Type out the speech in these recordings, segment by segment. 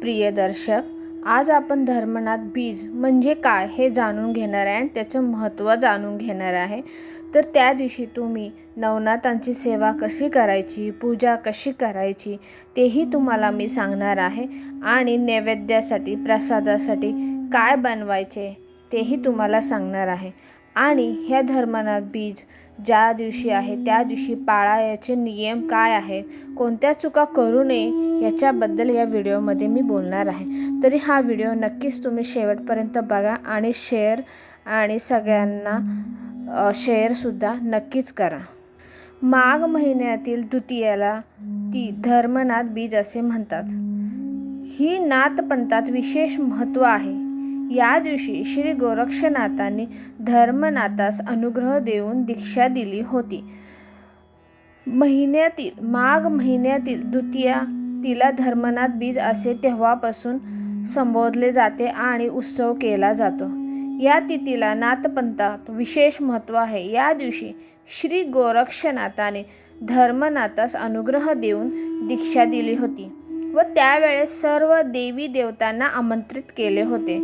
प्रिय दर्शक आज आपण धर्मनाथ बीज म्हणजे काय हे जाणून घेणार आहे आणि त्याचं महत्त्व जाणून घेणार आहे. तर त्या दिवशी तुम्ही नवनाथांची सेवा कशी करायची पूजा कशी करायची तेही तुम्हाला मी सांगणार आहे. आणि नैवेद्यासाठी प्रसादासाठी काय बनवायचे तेही तुम्हाला सांगणार आहे. आणि ह्या धर्मनाथ बीज ज्या दिवशी आहे त्या दिवशी पाळायचे नियम काय आहेत? कोणत्या चुका करू नये याच्याबद्दल या व्हिडिओमध्ये मी बोलणार आहे. तरी हा व्हिडिओ नक्कीच तुम्ही शेवटपर्यंत बघा आणि शेअर आणि सगळ्यांना शेअरसुद्धा नक्कीच करा. माघ महिन्यातील द्वितीयाला ती धर्मनाथ बीज असे म्हणतात. ही नाथपंथात विशेष महत्त्व आहे. या दिवशी श्री गोरक्षनाथांनी धर्मनाथास अनुग्रह देऊन दीक्षा दिली होती. महिन्यातील माघ महिन्यातील द्वितीया तिला धर्मनाथ बीज असे तेव्हापासून संबोधले जाते आणि उत्सव केला जातो. या तिथीला नाथपंथात विशेष महत्त्व आहे. या दिवशी श्री गोरक्षनाथाने धर्मनाथास अनुग्रह देऊन दीक्षा दिली होती व त्यावेळेस सर्व देवी देवतांना आमंत्रित केले होते.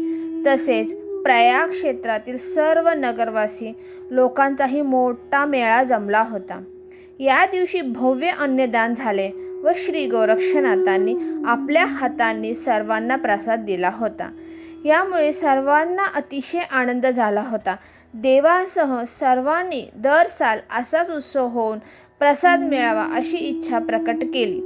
तसेच प्रयाग क्षेत्रातील सर्व नगरवासी लोकांचाही मोठा मेळा जमला होता. या दिवशी भव्य अन्नदान झाले व श्री गोरक्षनाथांनी आपल्या हातांनी सर्वांना प्रसाद दिला होता. यामुळे सर्वांना अतिशय आनंद झाला होता. देवासह सर्वांनी दर साल असाच उत्सव होऊन प्रसाद मिळावा अशी इच्छा प्रकट केली.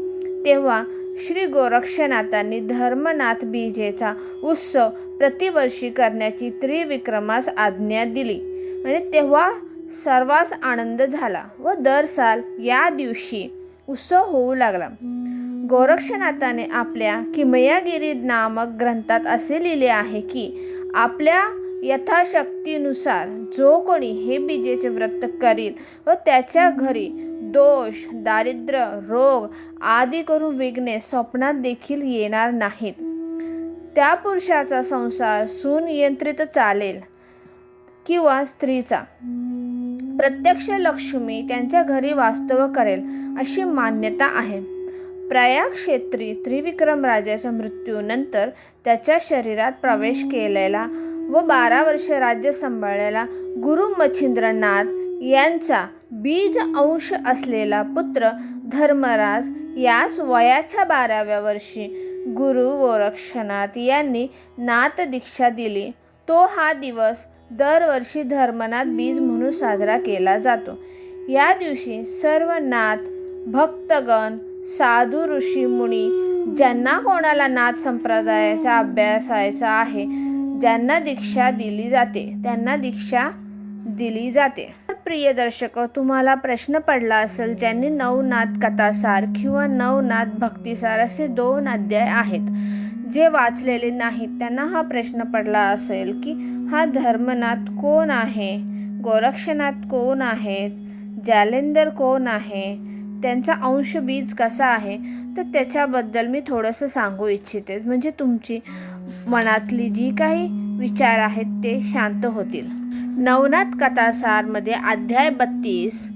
तेव्हा श्री गोरक्षनाथांनी धर्मनाथ बीजेचा उत्सव प्रतिवर्षी करण्याची त्रिविक्रमास आज्ञा दिली. म्हणजे तेव्हा सर्वांस आनंद झाला व दर साल या दिवशी उत्सव होऊ लागला. गोरक्षनाथाने आपल्या किमयागिरी नामक ग्रंथात असे लिहिले आहे की आपल्या यथाशक्तीनुसार जो कोणी हे बीजेचे व्रत करील व त्याच्या घरी दोष दारिद्र्य रोग आदी करून विघ्ने स्वप्नात देखील येणार नाहीत. त्या पुरुषाचा संसार सुनियंत्रित चालेल किंवा स्त्रीचा. प्रत्यक्ष लक्ष्मी त्यांच्या घरी वास्तव करेल अशी मान्यता आहे. प्रयाग क्षेत्री त्रिविक्रम राजाच्या मृत्यूनंतर त्याच्या शरीरात प्रवेश केलेला व बारा वर्ष राज्य सांभाळलेला गुरु मच्छिंद्रनाथ यांचा बीज अंश असलेला पुत्र धर्मराज यास वयाच्या बाराव्या वर्षी गुरु गोरक्षनाथ यांनी नाथ दीक्षा दिली. तो हा दिवस दरवर्षी धर्मनाथ बीज म्हणून साजरा केला जातो. या दिवशी सर्व नाथ भक्तगण साधू ऋषी मुनी ज्यांना कोणाला नाथ संप्रदायाचा अभ्यासायचा आहे ज्यांना दीक्षा दिली जाते त्यांना दीक्षा दिली जाते. प्रिय दर्शक तुम्हाला प्रश्न पडला असेल ज्यांनी नवनाथ कथासार किंवा नवनाथ भक्तिसार असे दोन अध्याय आहेत जे वाचलेले नाहीत त्यांना हा प्रश्न पडला असेल की हा धर्मनाथ कोण आहे? गोरक्षनाथ कोण आहेत जालेंदर कोण आहे? त्यांचा अंश बीज कसा आहे? तर त्याच्याबद्दल मी थोडंसं सांगू इच्छिते. म्हणजे तुमची मनातली जी काही विचार आहेत ते शांत होतील. नवनाथ कथासारमध्ये अध्याय बत्तीस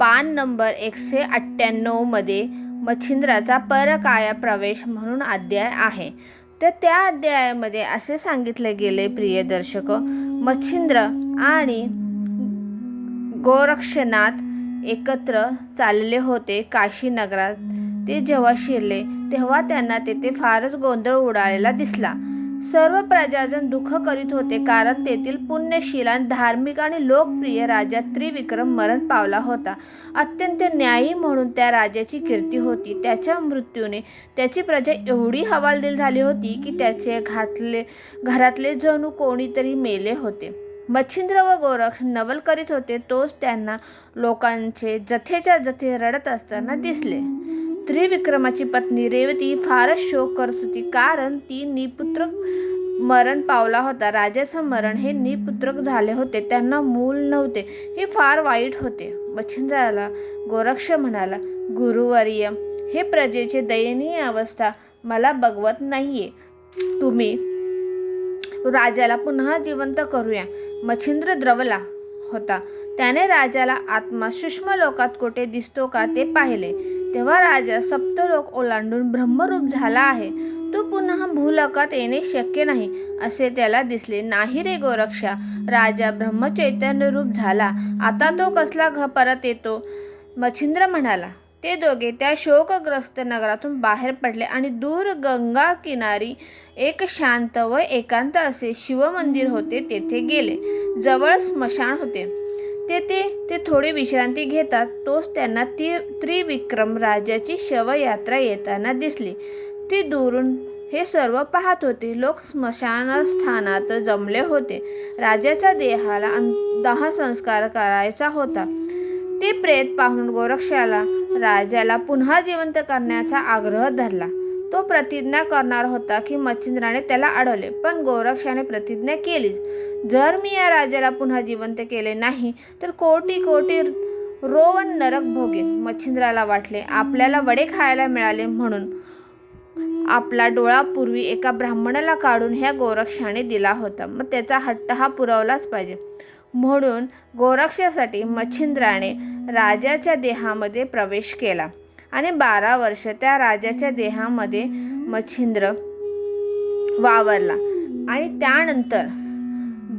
पान नंबर एकशे अठ्ठ्याण्णवमध्ये मच्छिंद्राचा परकाया प्रवेश म्हणून अध्याय आहे. तर त्या अध्यायामध्ये असे सांगितले गेले प्रिय दर्शक मच्छिंद्र आणि गोरक्षनाथ एकत्र चालले होते काशी नगरात. ते जेव्हा शिरले तेव्हा त्यांना तेथे फारच गोंधळ उडालेला दिसला. सर्व प्रजाजन दुःख करीत होते. कारण तेथील पुण्यशील आणि धार्मिक आणि लोकप्रिय राजा त्रिविक्रम मरण पावला होता. अत्यंत न्यायी म्हणून त्या राजाची कीर्ती होती. त्याच्या मृत्यूने त्याची प्रजा एवढी हवालदिल झाली होती की त्याचे घातले घरातले जणू कोणीतरी मेले होते. मच्छिंद्र व गोरक्ष नवल करीत होते. तोच त्यांना लोकांचे जथेच्या जथे रडत असताना दिसले. त्रिविक्रमाची पत्नी रेवती फारच शोक करत होती कारण ती निपुत्र मरण पावला होता. राजाचं मरण हे निपुत्रक झाले होते त्यांना मूल नव्हते हे फार वाईट होते. मच्छिंद्राला गोरक्ष म्हणाला गुरुवर्य हे प्रजेचे दयनीय अवस्था मला बघवत नाहीये. तुम्ही राजाला पुन्हा जिवंत करूया. मच्छिंद्र द्रवला होता. त्याने राजाला आत्मा सूक्ष्म लोकात कुठे दिसतो का ते पाहिले. तेव्हा राजा सप्तलोक ओलांडून ब्रह्मरूप झाला आहे. तो पुन्हा भूलोकात येणे शक्य नाही असे त्याला दिसले. नाही रे गोरक्षा राजा ब्रह्मचैतन्य रूप झाला. आता तो कसला घ परत येतो? मच्छिंद्र म्हणाला. ते दोघे त्या शोकग्रस्त नगरातून बाहेर पडले आणि दूर गंगा किनारी एक शांत व एकांत असे शिवमंदिर होते तेथे गेले. जवळ स्मशान होते. तेथे ते थोडी विश्रांती घेतात. तोच त्यांना ती त्रिविक्रम राजाची शवयात्रा येताना दिसली. ती दुरून हे सर्व पाहत होते. लोक स्मशानस्थानात जमले होते. राजाच्या देहाला दाहसंस्कार करायचा होता. ते प्रेत पाहून गोरक्षाला राजाला पुन्हा जिवंत करण्याचा आग्रह धरला. तो प्रतिज्ञा करणार होता की मच्छिंद्राने त्याला अडवले पण गोरक्षाने प्रतिज्ञा केलीच. जर मी या राजाला पुन्हा जिवंत केले नाही तर कोटी कोटी रोवन नरक भोगेन मच्छिंद्राला वाटले. आपल्याला वडे खायला मिळाले म्हणून. आपला डोळा पूर्वी एका ब्राह्मणाला काढून ह्या गोरक्षाने दिला होता. मग त्याचा हट्ट हा पुरवलाच पाहिजे. म्हणून गोरक्षासाठी मच्छिंद्राने राजाच्या देहामध्ये प्रवेश केला. आणि बारा वर्ष त्या राजाच्या देहामध्ये मच्छिंद्र वावरला. आणि त्यानंतर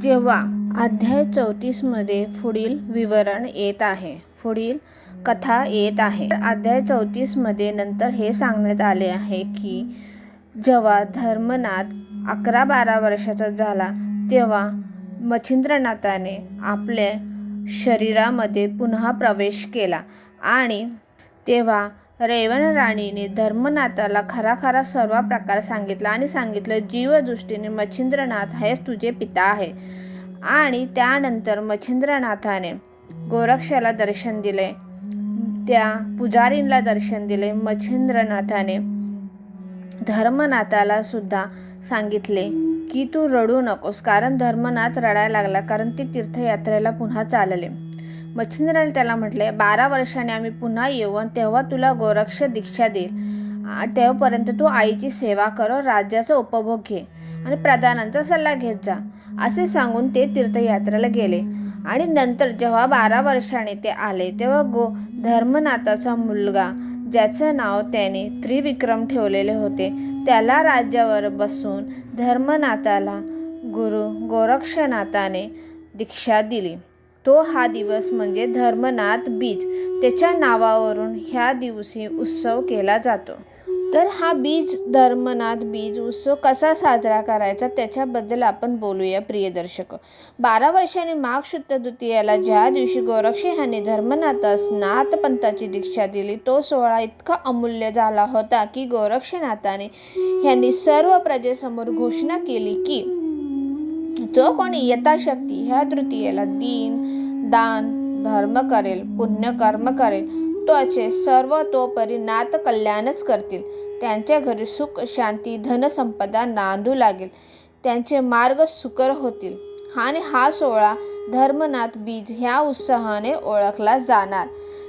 जेव्हा अध्याय चौतीसमध्ये पुढील विवरण येत आहे पुढील कथा येत आहे अध्याय चौतीसमध्ये नंतर हे सांगण्यात आले आहे की जेव्हा धर्मनाथ अकरा बारा वर्षाचा झाला तेव्हा मच्छिंद्रनाथाने आपल्या शरीरामध्ये पुन्हा प्रवेश केला आणि तेव्हा रेवण राणीने धर्मनाथाला खरा खरा सर्व प्रकार सांगितला आणि सांगितलं जीवदृष्टीने मच्छिंद्रनाथ हेच तुझे पिता आहे. आणि त्यानंतर मच्छिंद्रनाथाने गोरक्षाला दर्शन दिले. त्या पुजारींना दर्शन दिले. मच्छिंद्रनाथाने धर्मनाथाला सुद्धा सांगितले की तू रडू नकोस कारण धर्मनाथ रडायला लागला कारण ते तीर्थयात्रेला पुन्हा चालले. मच्छिंद्राने त्याला म्हटले बारा वर्षाने आम्ही पुन्हा येऊ आणि तेव्हा तुला गोरक्ष दीक्षा देईल. तेव्हापर्यंत तू आईची सेवा कर राज्याचा उपभोग घे आणि प्रधानांचा सल्ला घेत जा. असे सांगून ते तीर्थयात्रेला गेले. आणि नंतर जेव्हा बारा वर्षाने ते आले तेव्हा गो धर्मनाथाचा मुलगा ज्याचं नाव त्याने त्रिविक्रम ठेवलेले होते त्याला राज्यावर बसून धर्मनाथाला गुरु गोरक्षनाथाने दीक्षा दिली. तो हा दिवस म्हणजे धर्मनाथ बीज. त्याच्या नावावरून ह्या दिवशी उत्सव केला जातो. तर हा बीज धर्मनाथ बीज उत्सव कसा साजरा करायचा त्याच्याबद्दल आपण बोलूया प्रिय दर्शक. बारा वर्षांनी माघ शुद्ध द्वितीयाला ज्या दिवशी गोरक्षे ह्याने धर्मनाथास नाथपंथाची दीक्षा दिली तो सोहळा इतका अमूल्य झाला होता की गोरक्षनाथाने ह्यांनी सर्व प्रजेसमोर घोषणा केली की जो कोणी यथाशक्ती ह्या तृतीयेला दीन दान धर्म करेल पुण्य कर्म करेल त्वचे सर्व तोपरी कल्याणच करतील. त्यांच्या घरी सुख शांती धनसंपदा नांदू लागेल. त्यांचे मार्ग सुकर होतील. आणि हा सोहळा धर्मनाथ बीज ह्या उत्साहाने ओळखला जाणार.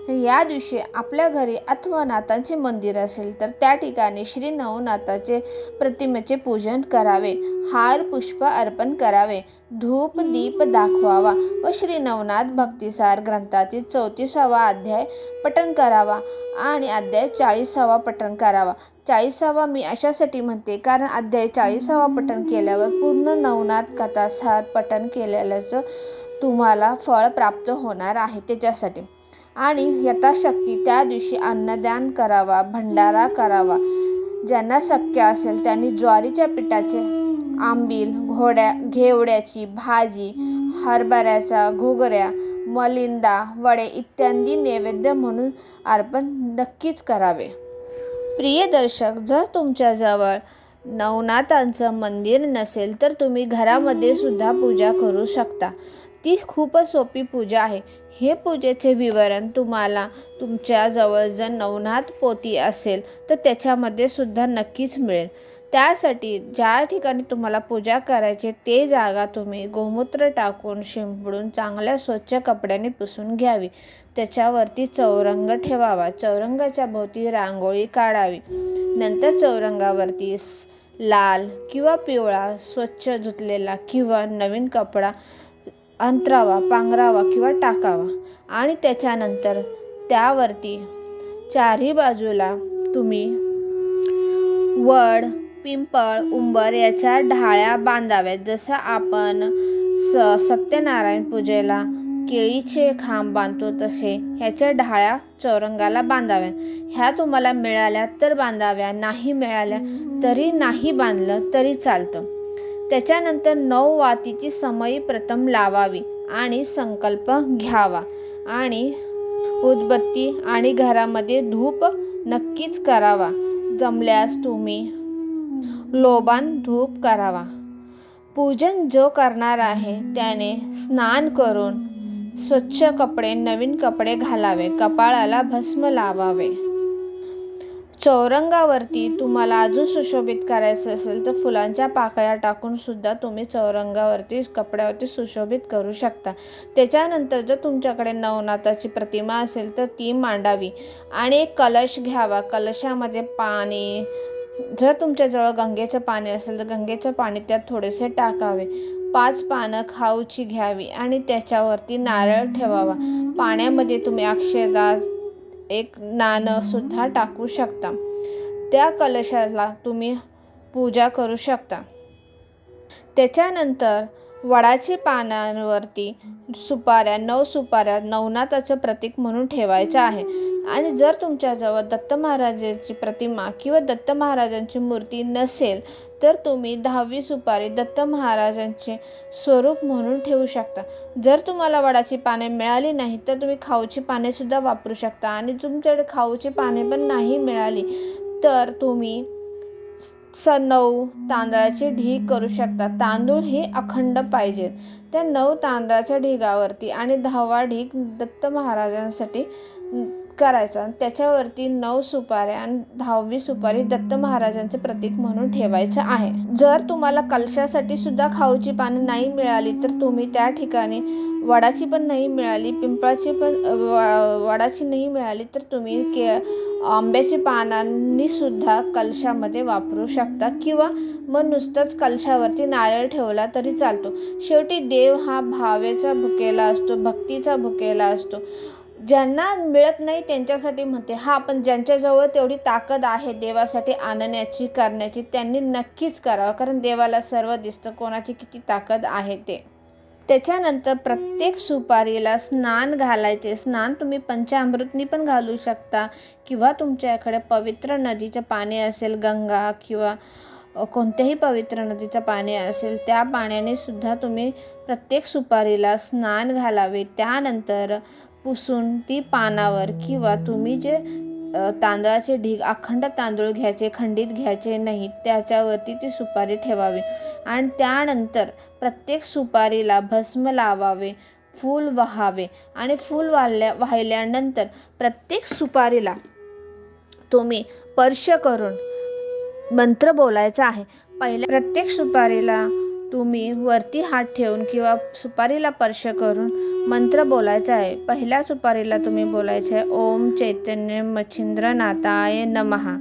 या दिवशी आपल्या घरी अथवा नाथांचे मंदिर असेल तर त्या ठिकाणी श्री नवनाथाचे प्रतिमेचे पूजन करावे हार पुष्प अर्पण करावे धूप दीप दाखवावा व श्री नवनाथ भक्तिसार ग्रंथातील चौतीसावा अध्याय पठण करावा आणि अध्याय चाळीसावा पठण करावा. चाळीसावा मी अशासाठी म्हणते कारण अध्याय चाळीसावा पठण केल्यावर पूर्ण नवनाथ कथासार पठण केलेल्याचं तुम्हाला फळ प्राप्त होणार आहे त्याच्यासाठी. आणि यथाशक्ती त्या दिवशी अन्नदान करावा भंडारा करावा. ज्यांना शक्य असेल त्यांनी ज्वारीच्या पिठाचे आंबील घोड्या घेवड्याची भाजी हरभऱ्याचा घुगऱ्या मलिंदा वडे इत्यादी नैवेद्य म्हणून अर्पण नक्कीच करावे. प्रिय दर्शक जर तुमच्याजवळ नवनाथांचं मंदिर नसेल तर तुम्ही घरामध्ये सुद्धा पूजा करू शकता. ती खूपच सोपी पूजा आहे. हे पूजेचे विवरण तुम्हाला तुमच्याजवळ जर नवनाथ पोती असेल तर त्याच्यामध्ये सुद्धा नक्कीच मिळेल. त्यासाठी ज्या ठिकाणी तुम्हाला पूजा करायची ते जागा तुम्ही गोमूत्र टाकून शिंपडून चांगल्या स्वच्छ कपड्याने पुसून घ्यावी. त्याच्यावरती चौरंग ठेवावा. चौरंगाच्या भोवती रांगोळी काढावी. नंतर चौरंगावरती लाल किंवा पिवळा स्वच्छ धुतलेला किंवा नवीन कपडा अंतरावा पांघरावा किंवा टाकावा. आणि त्याच्यानंतर त्यावरती चारही बाजूला तुम्ही वड पिंपळ उंबर याच्या ढाळ्या बांधाव्यात. जसं आपण स सत्यनारायण पूजेला केळीचे खांब बांधतो तसे ह्याच्या ढाळ्या चौरंगाला बांधाव्यात. ह्या तुम्हाला मिळाल्या तर बांधाव्या नाही मिळाल्या तरी नाही बांधलं तरी चालतं. त्याच्यानंतर नऊ वातीची समयी प्रथम लावावी आणि संकल्प घ्यावा. आणि उदबत्ती आणि घरामध्ये धूप नक्कीच करावा. जमल्यास तुम्ही लोबान धूप करावा. पूजन जो करणार आहे त्याने स्नान करून स्वच्छ कपडे नवीन कपडे घालावे. कपाळाला भस्म लावावे. चौरंगावरती तुम्हाला अजून सुशोभित करायचं असेल तर फुलांच्या पाकळ्या टाकून सुद्धा तुम्ही चौरंगावरती कपड्यावरती सुशोभित करू शकता. त्याच्यानंतर जर तुमच्याकडे नवनाथाची प्रतिमा असेल तर ती मांडावी आणि एक कलश घ्यावा. कलशामध्ये पाणी जर तुमच्याजवळ गंगेचं पाणी असेल तर गंगेचं पाणी त्यात थोडेसे टाकावे. पाच पानं खाऊची घ्यावी आणि त्याच्यावरती नारळ ठेवावा. पाण्यामध्ये तुम्ही अक्षरदास एक नाणं सुद्धा टाकू शकता. त्या कलशाला तुम्ही पूजा करू शकता. त्याच्यानंतर वडाची पानांवरती सुपाऱ्या नऊ सुपाऱ्या नवनाथाचं प्रतीक म्हणून ठेवायचं आहे. आणि जर तुमच्याजवळ दत्त महाराजांची प्रतिमा किंवा दत्त महाराजांची मूर्ती नसेल तर तुम्ही दहावी सुपारी दत्त महाराजांचे स्वरूप म्हणून ठेवू शकता. जर तुम्हाला वडाची पाने मिळाली नाही तर तुम्ही खाऊची पानेसुद्धा वापरू शकता. आणि तुमच्याकडे खाऊची पाने पण नाही मिळाली तर तुम्ही स नऊ तांदळाचे ढीग करू शकता तांदूळ हे अखंड पाहिजेत त्या नऊ तांदळाच्या ढिगावरती आणि दहावा ढीग दत्त महाराजांसाठी करायचा. त्याच्यावरती नऊ सुपाऱ्या आणि दहावी सुपारी दत्त महाराजांचे प्रतीक म्हणून ठेवायचं आहे. जर तुम्हाला कलशासाठी सुद्धा खाऊची पानं नाही मिळाली तर तुम्ही त्या ठिकाणी वडाची पण नाही मिळाली पिंपळाची पण वडाची नाही मिळाली तर तुम्ही के आंब्याची पानांनी सुद्धा कलशामध्ये वापरू शकता. किंवा मग नुसतंच कलशावरती नारळ ठेवला तरी चालतो. शेवटी देव हा भावेचा भुकेला असतो भक्तीचा भुकेला असतो. ज्यांना मिळत नाही त्यांच्यासाठी म्हणते हा पण ज्यांच्याजवळ तेवढी ताकद आहे देवासाठी आणण्याची करण्याची त्यांनी नक्कीच करावं कारण देवाला सर्व दिसतं कोणाची किती ताकद आहे ते. त्याच्यानंतर प्रत्येक सुपारीला स्नान घालायचे. स्नान तुम्ही पंचामृतनी पण घालू शकता किंवा तुमच्याकडे पवित्र नदीचं पाणी असेल गंगा किंवा कोणत्याही पवित्र नदीचं पाणी असेल त्या पाण्याने सुद्धा तुम्ही प्रत्येक सुपारीला स्नान घालावे. त्यानंतर पुसून ती पानावर किंवा तुम्ही जे तांदळाचे ढीग अखंड तांदूळ घ्यायचे खंडित घ्यायचे नाही त्याच्यावरती ती सुपारी ठेवावी. आणि त्यानंतर प्रत्येक सुपारीला भस्म लावावे फूल वहावे. आणि फूल वाहल्या वाहिल्यानंतर प्रत्येक सुपारीला तुम्ही स्पर्श करून मंत्र बोलायचा आहे. पहिल्या प्रत्येक सुपारीला तुम्ही वरती हात ठेवून किंवा सुपारीला स्पर्श करून मंत्र बोलायचा आहे. पहिल्या सुपारीला तुम्ही बोलायचं आहे ओम चैतन्य मच्छिंद्रनाथाय नमहा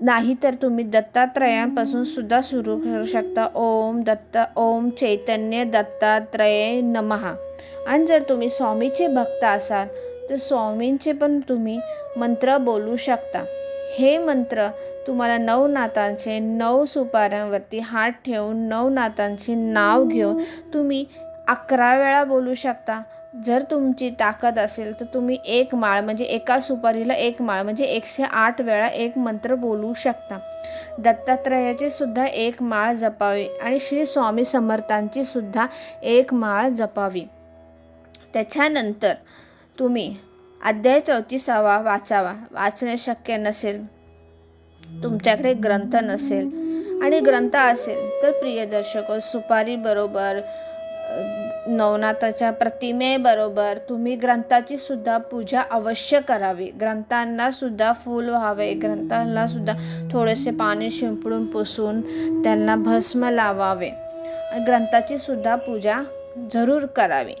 नाही तर तुम्ही दत्तात्रयांपासून सुद्धा सुरू करू शकता. ओम दत्त ओम चैतन्य दत्तात्रय नमहा आणि जर तुम्ही स्वामीचे भक्त असाल तर स्वामींचे पण तुम्ही मंत्र बोलू शकता. हे मंत्र तुम्हाला नऊ नातांचे नऊ सुपाऱ्यांवरती हात ठेवून नऊ नातांचे नाव घेऊन तुम्ही अकरा वेळा बोलू शकता. जर तुमची ताकद असेल तर तुम्ही एक माळ म्हणजे एका सुपारीला एक माळ म्हणजे एकशे आठ वेळा एक मंत्र बोलू शकता. दत्तात्रयाची सुद्धा एक माळ जपावी आणि श्री स्वामी समर्थांची सुद्धा एक माळ जपावी. त्याच्यानंतर तुम्ही अध्याय चौतीसावा वाचावा. वाचणे शक्य नसेल तुमच्याकडे ग्रंथ नसेल आणि ग्रंथ असेल तर प्रिय दर्शक सुपारी बरोबर नवनाथाच्या प्रतिमेबरोबर तुम्ही ग्रंथाची सुद्धा पूजा अवश्य करावी. ग्रंथांना सुद्धा फूल व्हावे. ग्रंथांना सुद्धा थोडेसे पाणी शिंपडून पुसून त्यांना भस्म लावावे. ग्रंथाची सुद्धा पूजा जरूर करावी.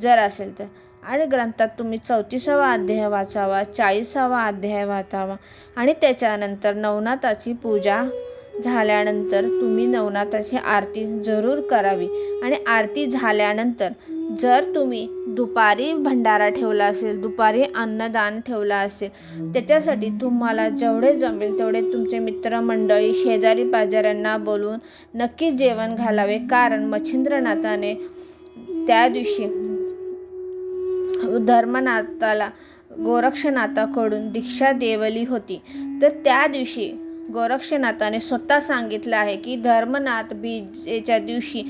जर असेल तर आणि ग्रंथात तुम्ही चौतीसावा अध्याय वाचावा चाळीसावा अध्याय वाचावा आणि त्याच्यानंतर नवनाथाची पूजा झाल्यानंतर तुम्ही नवनाथाची आरती जरूर करावी. आणि आरती झाल्यानंतर जर तुम्ही दुपारी भंडारा ठेवला असेल दुपारी अन्नदान ठेवला असेल त्याच्यासाठी तुम्हाला जेवढे जमेल तेवढे तुमचे मित्रमंडळी शेजारी पाजाऱ्यांना बोलवून नक्कीच जेवण घालावे. कारण मच्छिंद्रनाथाने त्या दिवशी धर्मनाथाला गोरक्षनाथाकडून दीक्षा देवली होती. तर त्या दिवशी गोरक्षनाथाने स्वतः सांगितलं आहे की धर्मनाथ बीजेच्या दिवशी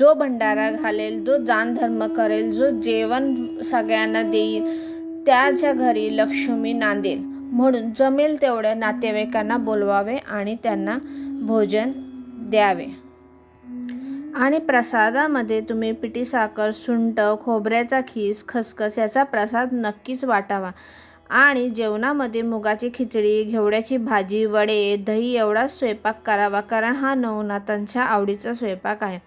जो भंडारा घालेल जो दानधर्म करेल जो जेवण सगळ्यांना देईल त्याच्या घरी लक्ष्मी नांदेल. म्हणून जमेल तेवढ्या नातेवाईकांना बोलवावे आणि त्यांना भोजन द्यावे. आणि प्रसादामध्ये तुम्ही पिठी साखर सुंट खोबऱ्याचा खीस खसखस याचा प्रसाद नक्कीच वाटावा. आणि जेवणामध्ये मुगाची खिचडी घेवड्याची भाजी वडे दही एवढाच स्वयंपाक करावा कारण हा नवनाथांच्या आवडीचा स्वयंपाक आहे.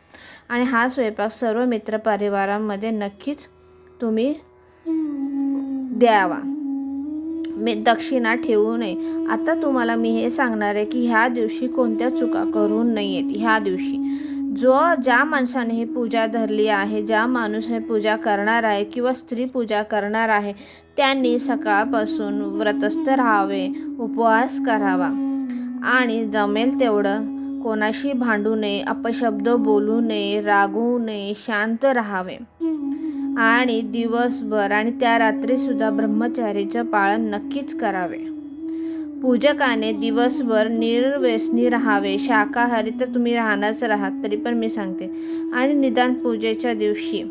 आणि हा स्वयंपाक सर्व मित्रपरिवारांमध्ये नक्कीच तुम्ही द्यावा. मी दक्षिणा ठेवू नये. आता तुम्हाला मी हे सांगणार आहे की ह्या दिवशी कोणत्या चुका करू नयेत ह्या दिवशी जो ज्या माणसाने ही पूजा धरली आहे ज्या माणूस हे पूजा करणार आहे किंवा स्त्री पूजा करणार आहे त्यांनी सकाळपासून व्रतस्थ राहावे उपवास करावा. आणि जमेल तेवढं कोणाशी भांडू नये अपशब्द बोलू नये रागवू नये शांत राहावे. आणि दिवसभर आणि त्या रात्रीसुद्धा ब्रह्मचारीचं पालन नक्कीच करावे. पूजकाने दिवसभर निर्व्यसनी राहावे. शाकाहारी तर तुम्ही राहणारच राहात तरी पण मी सांगते. आणि निदान पूजेच्या दिवशी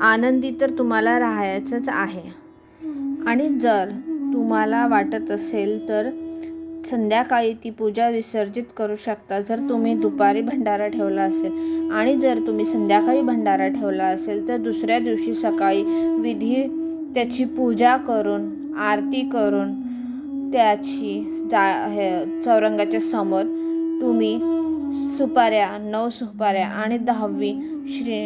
आनंदी तर तुम्हाला राहायचंच आहे. आणि जर तुम्हाला वाटत असेल तर संध्याकाळी ती पूजा विसर्जित करू शकता जर तुम्ही दुपारी भंडारा ठेवला असेल. आणि जर तुम्ही संध्याकाळी भंडारा ठेवला असेल तर दुसऱ्या दिवशी सकाळी विधी त्याची पूजा करून आरती करून त्याची जा हे चौरंगाच्या समोर तुम्ही सुपाऱ्या नऊ सुपाऱ्या आणि दहावी श्री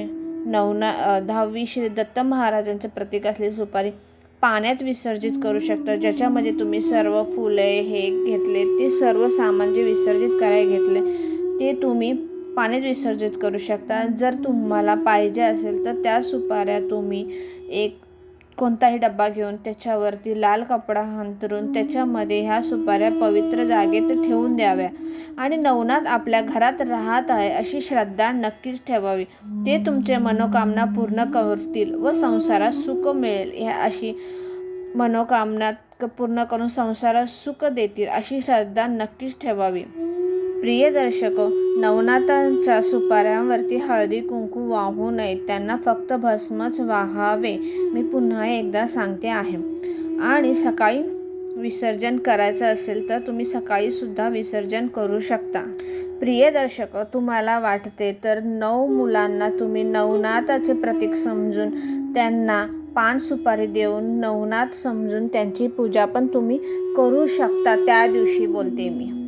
नवना दहावी श्री दत्त महाराजांचं प्रतीक असलेली सुपारी पाण्यात विसर्जित करू शकता. ज्याच्यामध्ये तुम्ही सर्व फुले हे घेतले ते सर्व सामान जे विसर्जित करायला घेतले ते तुम्ही पाण्यात विसर्जित करू शकता. जर तुम्हाला पाहिजे असेल तर त्या सुपाऱ्या तुम्ही एक कोणताही डब्बा घेऊन त्याच्यावरती लाल कपडा अंतरून त्याच्यामध्ये ह्या सुपाऱ्या पवित्र जागेत ठेवून द्याव्या. आणि नवनाथ आपल्या घरात राहत आहे अशी श्रद्धा नक्कीच ठेवावी. ते तुमचे मनोकामना पूर्ण करतील व संसारात सुख मिळेल. ह्या अशी मनोकामना पूर्ण करून संसारात सुख देतील अशी श्रद्धा नक्कीच ठेवावी. प्रिय दर्शक नवनाथांच्या सुपाऱ्यांवरती हळदी कुंकू वाहू नये. त्यांना फक्त भस्मच वाहावे. मी पुन्हा एकदा सांगते आहे. आणि सकाळी विसर्जन करायचं असेल तर तुम्ही सकाळीसुद्धा विसर्जन करू शकता. प्रिय दर्शक तुम्हाला वाटते तर नऊ मुलांना तुम्ही नवनाथाचे प्रतीक समजून त्यांना पान सुपारी देऊन नवनाथ समजून त्यांची पूजा पण तुम्ही करू शकता. त्या दिवशी बोलते मी.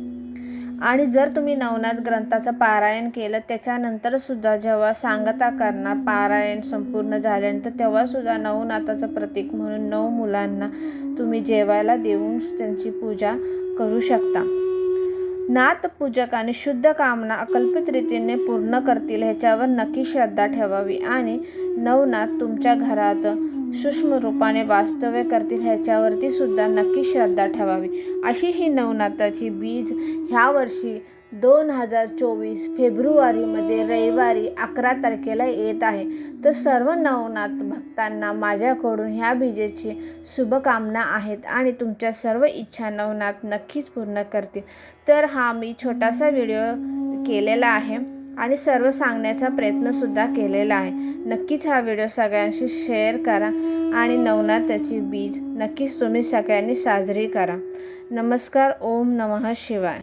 आणि जर तुम्ही नवनाथ ग्रंथाचं पारायण केलं त्याच्यानंतरसुद्धा जेव्हा सांगता करणार पारायण संपूर्ण झाल्यानंतर तेव्हासुद्धा नवनाथाचं प्रतीक म्हणून नऊ मुलांना तुम्ही जेवायला देऊन त्यांची पूजा करू शकता. नाथ पूजकाने शुद्ध कामना अकल्पित रीतीने पूर्ण करतील ह्याच्यावर नक्की श्रद्धा ठेवावी. आणि नवनाथ तुमच्या घरात सूक्ष्म रूपाने वास्तव्य करतील ह्याच्यावरती सुद्धा नक्की श्रद्धा ठेवावी. अशी ही नवनाथाची बीज ह्या वर्षी दोन हजार चोवीस फेब्रुवारीमध्ये रविवारी अकरा तारखेला येत आहे. तर सर्व नवनाथ भक्तांना माझ्याकडून ह्या बीजेची शुभकामना आहेत आणि तुमच्या सर्व इच्छा नवनाथ नक्कीच पूर्ण करतील. तर हा मी छोटासा व्हिडिओ केलेला आहे. आणि सर्व सांगण्याचा प्रयत्नसुद्धा केलेला आहे. नक्कीच हा व्हिडिओ सगळ्यांशी शेअर करा आणि नवनाथ त्याची बीज नक्कीच तुम्ही सगळ्यांनी साजरी करा. नमस्कार ओम नमः शिवाय.